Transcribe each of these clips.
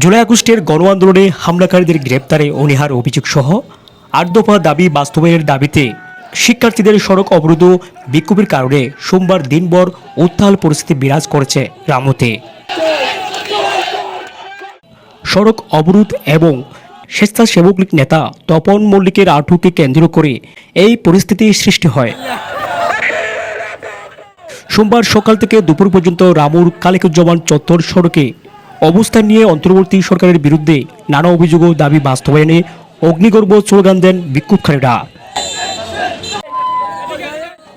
জুলাই আগস্টের গণ আন্দোলনে হামলাকারীদের গ্রেপ্তারে অনিহার অভিযোগ সহ আট দফা দাবি বাস্তবায়নের দাবিতে শিক্ষার্থীদের সড়ক অবরোধ বিক্ষোভের কারণে সোমবার দিনভর উত্তাল পরিস্থিতি বিরাজ করেছে রামতে। সড়ক অবরোধ এবং স্বেচ্ছাসেবক লীগ নেতা তপন মল্লিকের আটুকে কেন্দ্র করে এই পরিস্থিতি সৃষ্টি হয়। সোমবার সকাল থেকে দুপুর পর্যন্ত রামুর কালিকুজ্জামান চত্বর সড়কে অবস্থান নিয়ে অন্তর্বর্তী সরকারের বিরুদ্ধে নানা অভিযোগ ও দাবি বাস্তবায়নে অগ্নিগর্ভ স্লোগান দেন বিক্ষোভকারীরা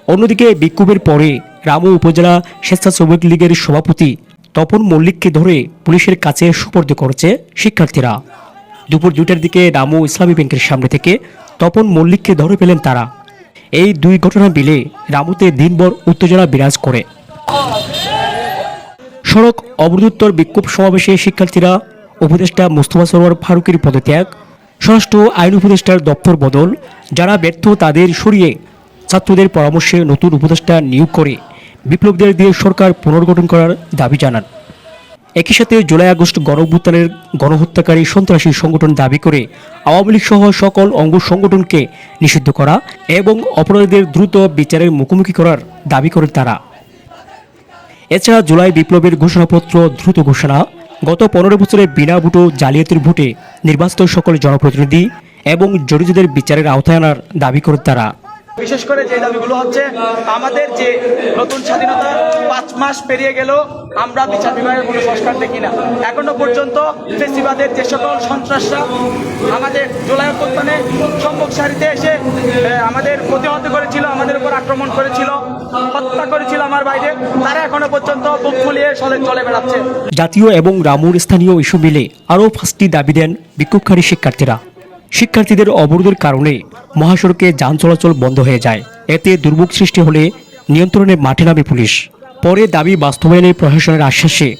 অন্যদিকে বিক্ষোভের পরে রামু উপজেলা স্বেচ্ছাসেবক লীগের সভাপতি তপন মল্লিককে ধরে পুলিশের কাছে সুপর্দ করেছে শিক্ষার্থীরা। দুপুর দুইটার দিকে রামু ইসলামী ব্যাংকের সামনে থেকে তপন মল্লিককে ধরে পেলেন তারা। এই দুই ঘটনা মিলে রামুতে দিনভর উত্তেজনা বিরাজ করে। সড়ক অবরোধোত্তর বিক্ষোভ সমাবেশে শিক্ষার্থীরা, উপদেষ্টা মোস্তফা সরোয়ার ফারুকের পদত্যাগ, স্বরাষ্ট্র আইন উপদেষ্টার দপ্তর বদল, যারা ব্যর্থ তাদের সরিয়ে ছাত্রদের পরামর্শে নতুন উপদেষ্টা নিয়োগ করে, বিপ্লবীদের দিয়ে সরকার পুনর্গঠন করার দাবি জানান। একই সাথে জুলাই আগস্ট গণঅভ্যুত্থানের গণহত্যাকারী সন্ত্রাসী সংগঠন দাবি করে আওয়ামী লীগ সহ সকল অঙ্গ সংগঠনকে নিষিদ্ধ করা এবং অপরাধীদের দ্রুত বিচারের মুখোমুখি করার দাবি করেন তারা। এছাড়া জুলাই বিপ্লবের ঘোষণাপত্র দ্রুত ঘোষণা। গত পনেরো বছরে বিনা ভোট জালিয়াতির ভোটে নির্বাচিত সকল জনপ্রতিনিধি এবং জড়িতদের বিচারের আওতায় আনার দাবি করে তারা। বিশেষ করে যে দাবিগুলো হচ্ছে, আমাদের যে নতুন স্বাধীনতা পাঁচ মাস পেরিয়ে গেল, আমরা বিচার বিভাগের কোনো সংস্কার দেখি না। এখনও পর্যন্ত ফেসিবাদের যে সকল সন্ত্রাসরা আমাদের জুলাই অভ্যুত্থানে সম্মুখ সারিতে এসে আমাদের প্রতিহত করেছিল, আমাদের উপর আক্রমণ করেছিল, হত্যা করেছিল আমার বাইরে তারা এখনও পর্যন্ত বুক ফুলিয়ে চলে চলে বেড়াচ্ছে। জাতীয় এবং রামুর স্থানীয় ইস্যু মিলে আরও পাঁচটি দাবি দেন বিক্ষোভকারী শিক্ষার্থীরা। শিক্ষার্থীদের অবরোধের কারণে মহাসড়কে যান চলাচল বন্ধ হয়ে যায়। এতে দুর্ভোগ সৃষ্টি হলে নিয়ন্ত্রণে মাঠে নামে পুলিশ। পরে দাবি বাস্তবায়নে প্রশাসনের আশ্বাসে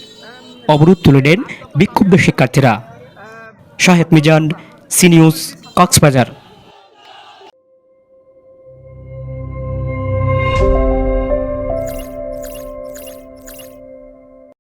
অবরোধ তুলে নেন বিক্ষুব্ধ শিক্ষার্থীরা। শাহেদ মিজান, সিনিউজ, কক্সবাজার।